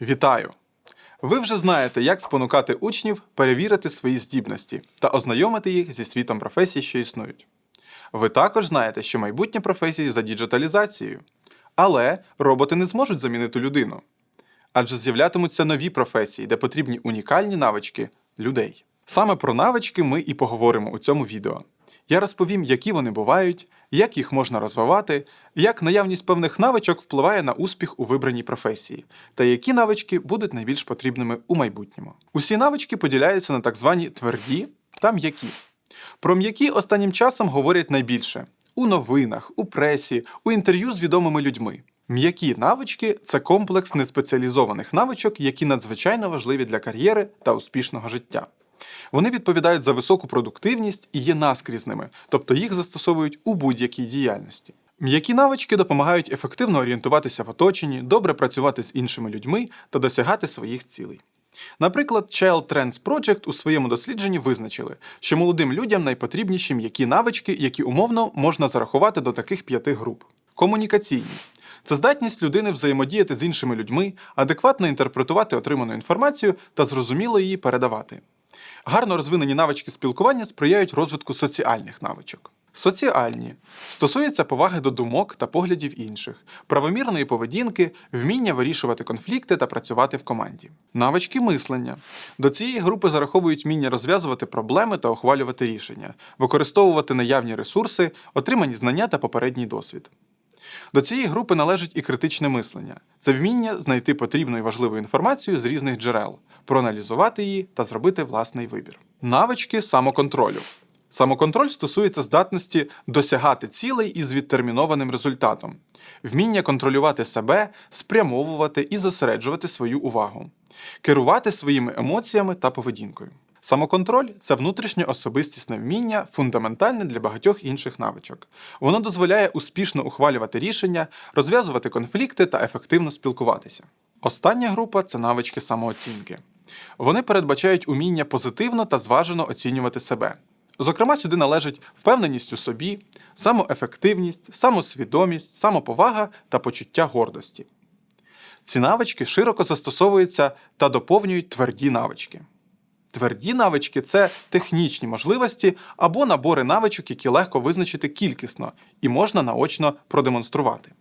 Вітаю! Ви вже знаєте, як спонукати учнів перевірити свої здібності та ознайомити їх зі світом професій, що існують. Ви також знаєте, що майбутнє професії за діджиталізацією. Але роботи не зможуть замінити людину. Адже з'являтимуться нові професії, де потрібні унікальні навички людей. Саме про навички ми і поговоримо у цьому відео. Я розповім, які вони бувають, як їх можна розвивати, як наявність певних навичок впливає на успіх у вибраній професії, та які навички будуть найбільш потрібними у майбутньому. Усі навички поділяються на так звані тверді та м'які. Про м'які останнім часом говорять найбільше у новинах, у пресі, у інтерв'ю з відомими людьми. М'які навички це комплекс неспеціалізованих навичок, які надзвичайно важливі для кар'єри та успішного життя. Вони відповідають за високу продуктивність і є наскрізними, тобто їх застосовують у будь-якій діяльності. М'які навички допомагають ефективно орієнтуватися в оточенні, добре працювати з іншими людьми та досягати своїх цілей. Наприклад, Child Trends Project у своєму дослідженні визначили, що молодим людям найпотрібніші м'які навички, які умовно можна зарахувати до таких п'яти груп: комунікаційні. Це здатність людини взаємодіяти з іншими людьми, адекватно інтерпретувати отриману інформацію та зрозуміло її передавати. Гарно розвинені навички спілкування сприяють розвитку соціальних навичок. Соціальні стосуються поваги до думок та поглядів інших, правомірної поведінки, вміння вирішувати конфлікти та працювати в команді. Навички мислення до цієї групи зараховують вміння розв'язувати проблеми та ухвалювати рішення, використовувати наявні ресурси, отримані знання та попередній досвід. До цієї групи належить і критичне мислення це вміння знайти потрібну і важливу інформацію з різних джерел, проаналізувати її та зробити власний вибір. Навички самоконтролю. Самоконтроль стосується здатності досягати цілей із відтермінованим результатом, вміння контролювати себе, спрямовувати і зосереджувати свою увагу, керувати своїми емоціями та поведінкою. Самоконтроль це внутрішнє особистісне вміння, фундаментальне для багатьох інших навичок. Воно дозволяє успішно ухвалювати рішення, розв'язувати конфлікти та ефективно спілкуватися. Остання група це навички самооцінки. Вони передбачають уміння позитивно та зважено оцінювати себе. Зокрема, сюди належить впевненість у собі, самоефективність, самосвідомість, самоповага та почуття гордості. Ці навички широко застосовуються та доповнюють тверді навички. Тверді навички це технічні можливості або набори навичок, які легко визначити кількісно і можна наочно продемонструвати.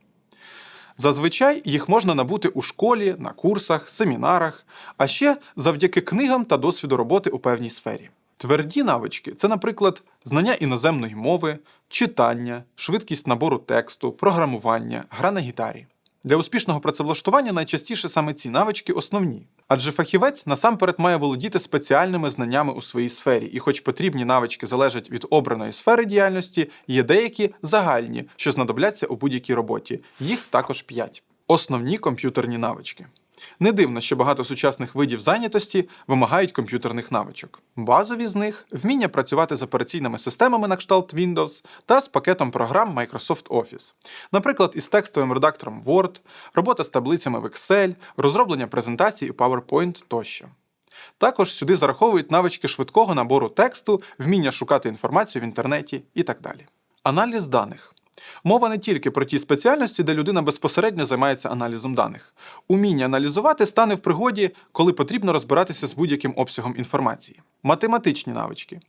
Зазвичай їх можна набути у школі, на курсах, семінарах, а ще завдяки книгам та досвіду роботи у певній сфері. Тверді навички це, наприклад, знання іноземної мови, читання, швидкість набору тексту, програмування, гра на гітарі. Для успішного працевлаштування найчастіше саме ці навички основні. Адже фахівець насамперед має володіти спеціальними знаннями у своїй сфері, і хоч потрібні навички залежать від обраної сфери діяльності, є деякі загальні, що знадобляться у будь-якій роботі. Їх також п'ять. Основні комп'ютерні навички. Не дивно, що багато сучасних видів зайнятості вимагають комп'ютерних навичок. Базові з них вміння працювати з операційними системами на кшталт Windows та з пакетом програм Microsoft Office, наприклад, із текстовим редактором Word, робота з таблицями в Excel, розроблення презентацій у PowerPoint тощо. Також сюди зараховують навички швидкого набору тексту, вміння шукати інформацію в інтернеті і так далі. Аналіз даних. Мова не тільки про ті спеціальності, де людина безпосередньо займається аналізом даних. Уміння аналізувати стане в пригоді, коли потрібно розбиратися з будь-яким обсягом інформації. Математичні навички.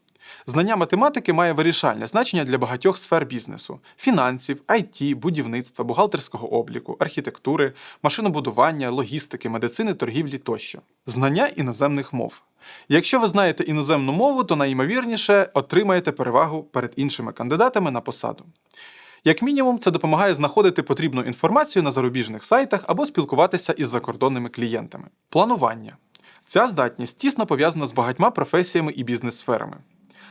Знання математики має вирішальне значення для багатьох сфер бізнесу: фінансів, IT, будівництва, бухгалтерського обліку, архітектури, машинобудування, логістики, медицини, торгівлі тощо. Знання іноземних мов. Якщо ви знаєте іноземну мову, то найімовірніше отримаєте перевагу перед іншими кандидатами на посаду. Як мінімум, це допомагає знаходити потрібну інформацію на зарубіжних сайтах або спілкуватися із закордонними клієнтами. Планування. Ця здатність тісно пов'язана з багатьма професіями і бізнес-сферами.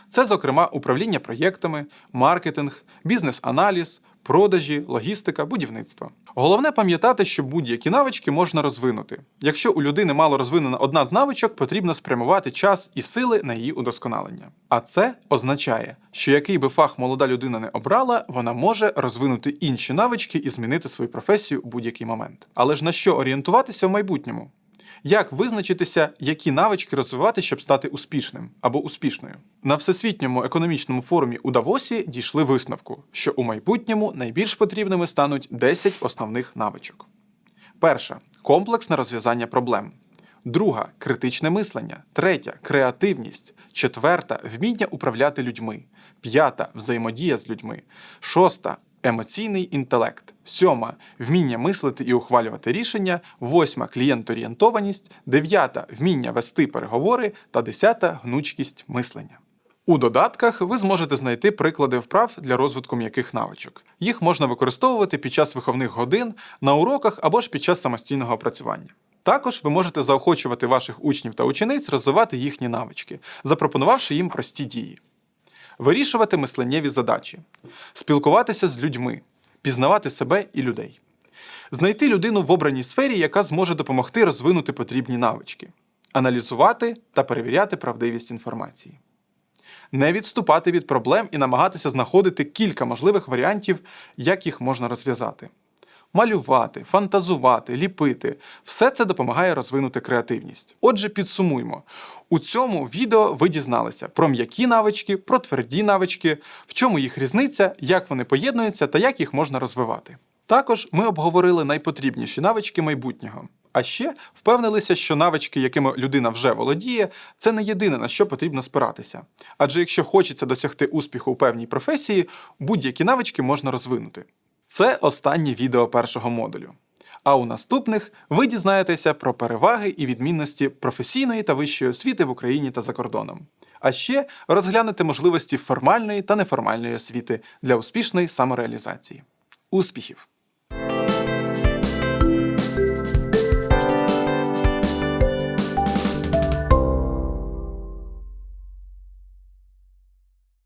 Це, зокрема, управління проєктами, маркетинг, бізнес-аналіз, продажі, логістика, будівництво. Головне пам'ятати, що будь-які навички можна розвинути. Якщо у людини мало розвинена одна з навичок, потрібно спрямувати час і сили на її удосконалення. А це означає, що який би фах молода людина не обрала, вона може розвинути інші навички і змінити свою професію у будь-який момент. Але ж на що орієнтуватися в майбутньому? Як визначитися, які навички розвивати, щоб стати успішним або успішною? На всесвітньому економічному форумі у Давосі дійшли висновку, що у майбутньому найбільш потрібними стануть 10 основних навичок. Перша комплексне розв'язання проблем. Друга критичне мислення. Третя креативність. Четверта вміння управляти людьми. П'ята взаємодія з людьми. Шоста емоційний інтелект. Сьома вміння мислити і ухвалювати рішення. Восьма клієнторієнтованість. Дев'ята вміння вести переговори. Та десята гнучкість мислення. У додатках ви зможете знайти приклади вправ для розвитку м'яких навичок. Їх можна використовувати під час виховних годин, на уроках або ж під час самостійного опрацювання. Також ви можете заохочувати ваших учнів та учениць розвивати їхні навички, запропонувавши їм прості дії. Вирішувати мисленнєві задачі, спілкуватися з людьми, пізнавати себе і людей, знайти людину в обраній сфері, яка зможе допомогти розвинути потрібні навички, аналізувати та перевіряти правдивість інформації не відступати від проблем і намагатися знаходити кілька можливих варіантів, як їх можна розв'язати. Малювати, фантазувати, ліпити все це допомагає розвинути креативність. Отже, підсумуємо. У цьому відео ви дізналися про м'які навички, про тверді навички, в чому їх різниця, як вони поєднуються та як їх можна розвивати. Також ми обговорили найпотрібніші навички майбутнього. А ще впевнилися, що навички, якими людина вже володіє, це не єдине на що потрібно спиратися. Адже якщо хочеться досягти успіху у певній професії, будь-які навички можна розвинути. Це останнє відео першого модулю. А у наступних ви дізнаєтеся про переваги і відмінності професійної та вищої освіти в Україні та за кордоном. А ще розглянете можливості формальної та неформальної освіти для успішної самореалізації. Успіхів!